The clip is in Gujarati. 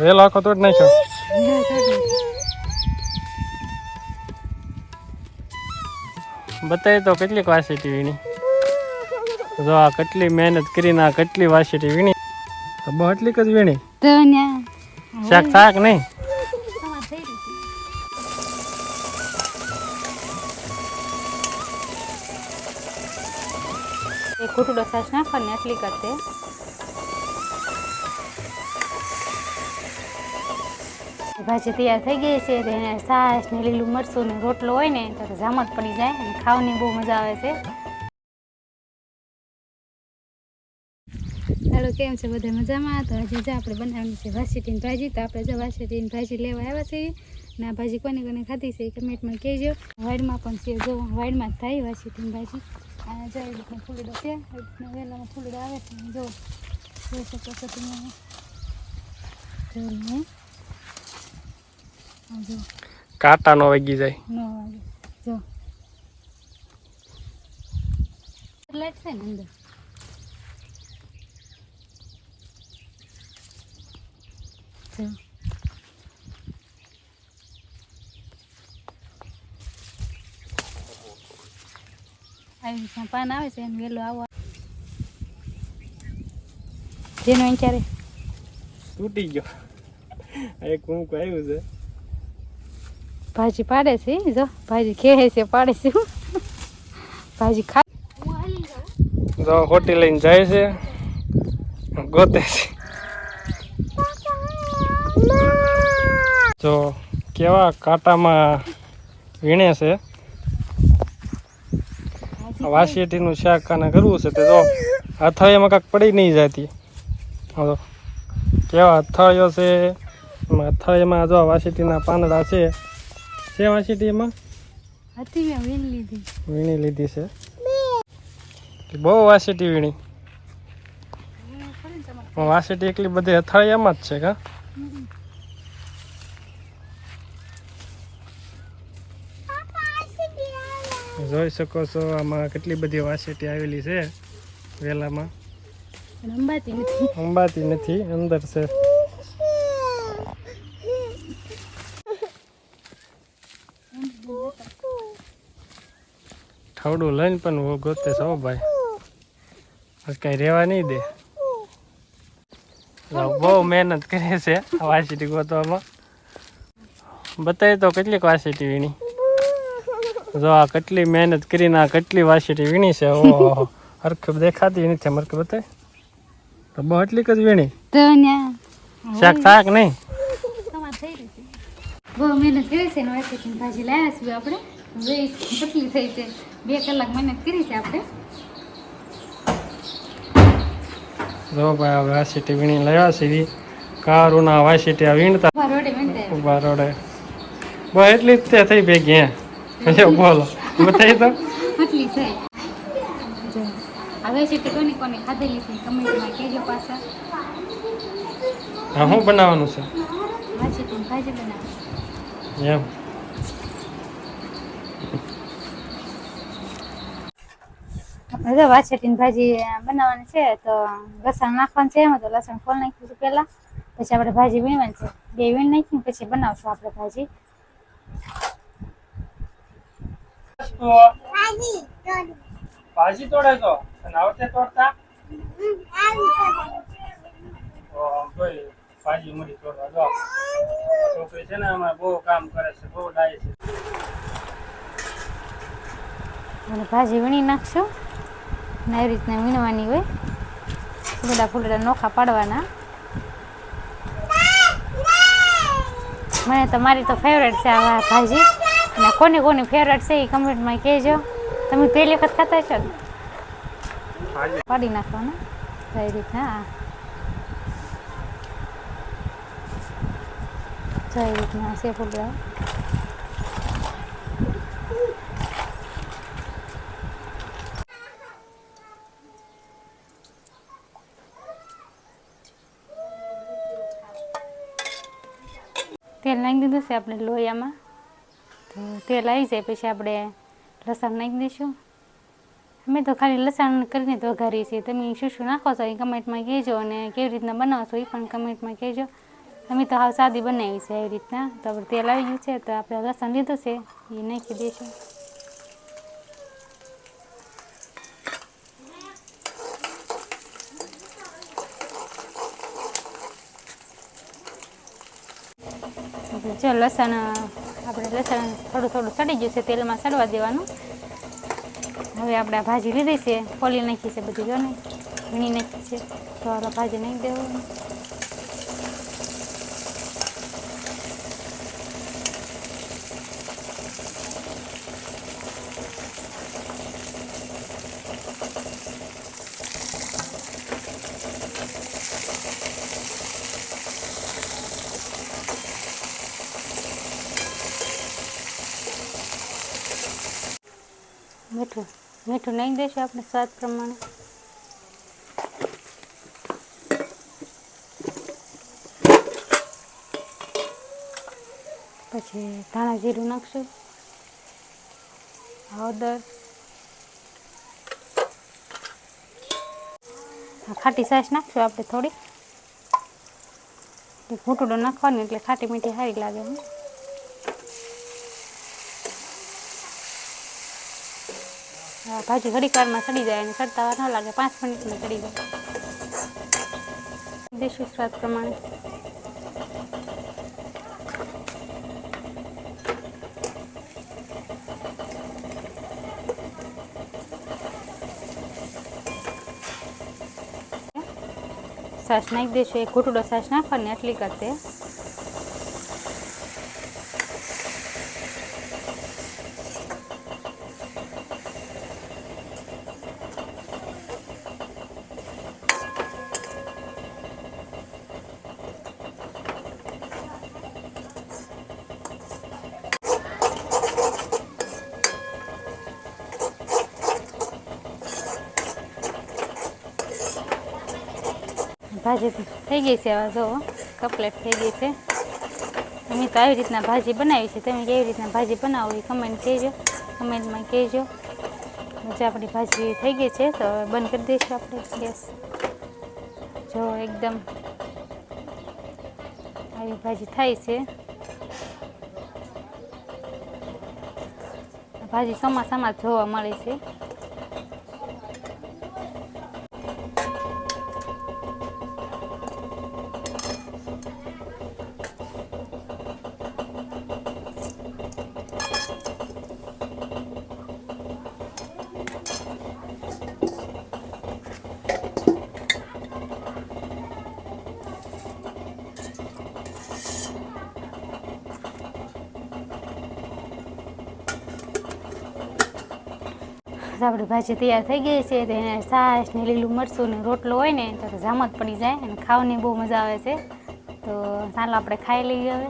વેલો આખો તોડ નાખ્યો બતાવી તો કેટલીક વાસીટી વીણી જો આ કેટલી મહેનત કરીને આ કેટલી વાસીટી વીણી તો બહુ એટલી જ વીણી. શાક થાક નહીં. રહ્યું છે. એક નાખવાની એટલી કરતે ભાજી તૈયાર થઈ ગઈ છે, તો એને સાસ ને લીલું મરચું ને રોટલો હોય ને, તો જામત પડી જાય અને ખાવાની બહુ મજા આવે છે. હાલો, કેમ છે બધા મજામાં? તો આજે જો આપણે બનાવવાની છે વાસીટીની ભાજી, તો આપણે જે વાસીટીની ભાજી લેવા આવ્યા છીએ. ને આ ભાજી કોને કોને ખાધી છે એ કમેન્ટમાં કહેજો. વાડમાં પણ છે, જો વાડમાં જ થાય વાસીટીની ભાજી. આ જો એ રીતના ફૂલડો છે, એ રીતના વેલામાં ફૂલડો આવે છે. જો જોઈ શકો છો તમે. કાંટા નો વાગી જાય નો વાગે જો લાઈટ છે ને અંદર જો આવી રીતના પાન આવે છે એનું વેલો આવો જેનો વિચારે તૂટી ગયો એક કુંકુ આવ્યું છે ભાજી પાડે છે, જો. ભાજી ખેહે છે, પાડે છે. ભાજી ખા જો, હોટી લઈને જાય છે. ગોતે છે. જો, કેવા કાંટામાં વીણે છે. વાસીટીનું શાક કાને કરવું છે તે જો અથાળીમાં કાંક પડી નહીં જતી. જો, કેવા અથાળીઓ છે. એમાં અથાળીમાં જો વાસીટીના પાંદડા છે. છે વાસીટી એમાં? હતી મેં વીણ લીધી. વીણી લીધી છે? બહુ વાસીટી વીણી. વાસીટી એકલી બધી અથાળિયામાં જ છે કા? જોઈ શકો છો આમાં કેટલી બધી વાસીટી આવેલી છે વેલામાં. અંબાતી નથી. અંબાતી નથી અંદર છે. ઠાવડું લઈને પણ ગોતે છો ભાઈ. કઈ રેવા નહીં દે. બહુ મહેનત કરે છે વાસીટી ગોતવામાં બતાવી તો કેટલીક વાસીટી વીણી. જો આ કેટલી મહેનત કરીને આ કેટલી વાસીટી વીણી છે ઓહો. હરખ દેખાતી નથી મરખ બતાય? તો બહુ એટલીક જ વીણી? શાક થાક નહીં? બહુ મહેનત કરી છે ને વાસેથી ભાજી લાવ્યા છીએ આપણે. પતલી થઈ છે. બે કલાક મહેનત કરી છે આપણે. જો ભાઈ હવે વાસીટી વીણી લેવા સીધી. કારુના વાસીટી વીણતા. ઊભા રોડે ઊભા એટલી જ તે થઈ ભેગી હે. બોલો. બતાવી તો? કેટલી થઈ હવે છે કોની કોની ખાધેલી છે કમેન્ટમાં કહેજો પાછા. હા બનાવવાનું છે? વાસેથી ભાજી બનાવી. એમ. જો વાસેટીની ભાજી બનાવવાની છે તો લસણ નાખવાનું છે એમાં તો લસણ ફોલ નાખ્યું છે પહેલાં. પછી આપણે ભાજી વીણવાની છે. બે વીણ નાખીને પછી બનાવશું આપણે ભાજી. ભાજી તોડે તો? અને તોડતા? ભાજી મળી તોડવા જો છોકરી છે ને આમાં બહુ કામ કરે છે બહુ ડાય છે. ભાજી વીણી નાખશું. ને એવી રીતના વીણવાની હોય. ફૂલડા ફૂલડા નોખા પાડવાના. મને તો મારી તો ફેવરેટ છે આ ભાજી. અને કોની કોની ફેવરેટ છે એ કમેન્ટમાં કહેજો. તમે પહેલી વખત ખાતા છો ને? પાડી નાખવાનું. તો એ રીતના? આ. જો એ રીતના છે ફૂલડા? તેલ નાખી દીધું છે આપણે લોહીયામાં તો તેલ આવી જાય પછી આપણે લસણ નાખી દઈશું. અમે તો ખાલી લસણ કરીને જ વઘારીએ છીએ. તમે શું શું નાખો છો એ કમેન્ટમાં કહેજો અને કેવી રીતના બનાવો છો એ પણ કમેન્ટમાં કહેજો. અમે તો હાવ સાદી બનાવી છે એવી રીતના. તો તેલ આવી ગયું છે તો આપણે લસણ લીધું છે, એ નાખી દઈશું. જો લસણ, આપણે લસણ થોડું થોડું સડી ગયું છે તેલમાં સડવા દેવાનું. હવે આપણે ભાજી લીધી છે, ફોલી નાખી છે બધી જો ને વીણી નાખી છે. તો આ ભાજી નાખી દેવાનું. મીઠું મીઠું નાખી દઈશું આપણે સ્વાદ પ્રમાણે. પછી ધાણા જીરું નાખશું હળદર. ખાટી સાસ નાખશું આપણે થોડી ઘૂંટડો નાખવાની એટલે ખાટી મીઠી સારી લાગે હા, ભાજી ઘડીક વારમાં સડી જાય અને સડતા વાર ન લાગે, પાંચ મિનિટમાં સડી જાય. દેશી સ્વાદ પ્રમાણે. સાસ નાખી દઈશું એક ઘૂંટડો સાસ નાખવાની એટલી કરતે ભાજી થઈ ગઈ છે, હવે જો કપલેટ થઈ ગઈ છે. અમે તો આવી રીતના ભાજી બનાવી છે, તમે કેવી રીતના ભાજી બનાવો એ કમેન્ટ કહેજો કમેન્ટમાં કહેજો. જે આપણી ભાજી થઈ ગઈ છે, તો બંધ કરી દઈશું આપણે ગેસ જો એકદમ આવી ભાજી થાય છે. ભાજી ચોમાસામાં જોવા મળે છે. આપણી ભાજી તૈયાર થઈ ગઈ છે, તો એને ને લીલું મરચું ને રોટલો હોય ને, તો જામત પડી જાય અને ખાવાની બહુ મજા આવે છે. તો ચાલો આપણે ખાઈ લઈએ હવે.